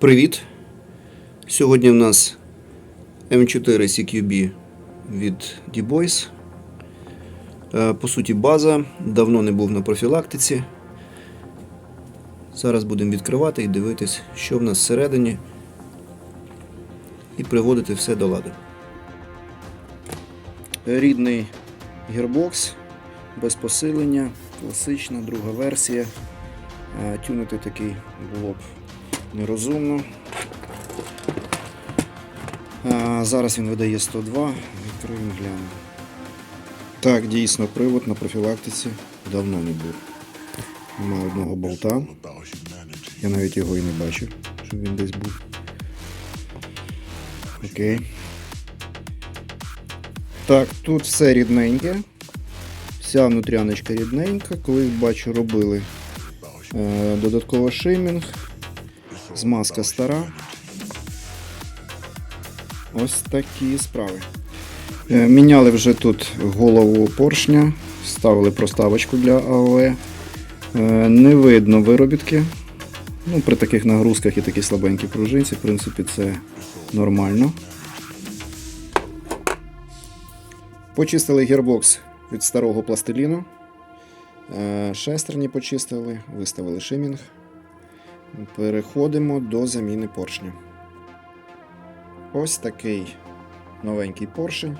Привіт! Сьогодні в нас M4 CQB від D-Boys. Е, По суті, база. Давно не був на профілактиці. Зараз будемо відкривати і дивитись, що в нас всередині, і приводити все до ладу. Рідний гірбокс без посилення, класична друга версія. Е, Тюнити такий було б нерозумно. Зараз він видає 102. Відкриємо глянемо. Так, дійсно, привод на профілактиці давно не був. Нема одного болта. Я навіть його і не бачив, щоб він десь був. Окей. Так, тут все рідненьке. Вся внутряночка рідненька. Колись бачу, робили е, додатково шеймінг. Змазка стара. Ось такі справи. Е, Міняли вже тут голову поршня, ставили проставочку для АОЕ. Е, Не видно виробітки. Ну, при таких нагрузках і такій слабенькій пружинці, в принципі, це нормально. Почистили гірбокс від старого пластиліну. Е, Шестерні почистили, виставили шимінг. Переходимо до заміни поршня. Ось такий новенький поршень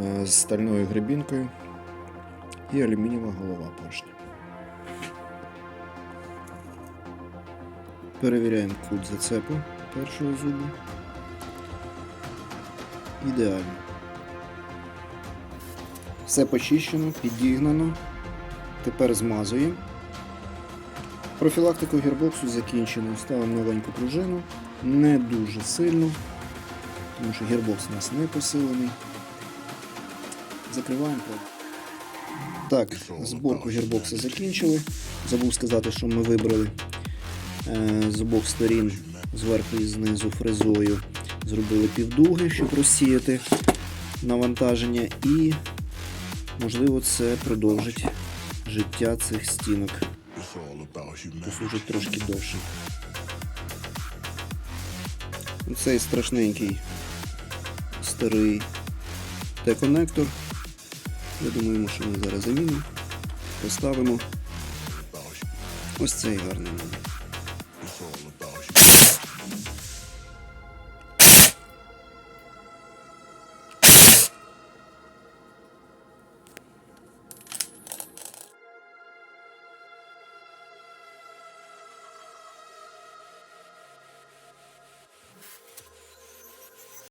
е, з стальною гребінкою і алюмінієва голова поршня. Перевіряємо кут зацепу першого зубу. Ідеально. Все почищено, підігнано. Тепер змазуємо. Профілактику гірбоксу закінчено. Ставимо новеньку пружину. Не дуже сильно, тому що гірбокс у нас не посилений. Закриваємо. Так, зборку гірбокса закінчили. Забув сказати, що ми вибрали е, з обох сторін зверху і знизу фрезою. Зробили півдуги, щоб розсіяти навантаження, і, можливо, це продовжить життя цих стінок. Послужить трошки довше. Цей страшненький старий Т-коннектор. Я думаю, що ми зараз замінимо. Поставимо ось цей гарний.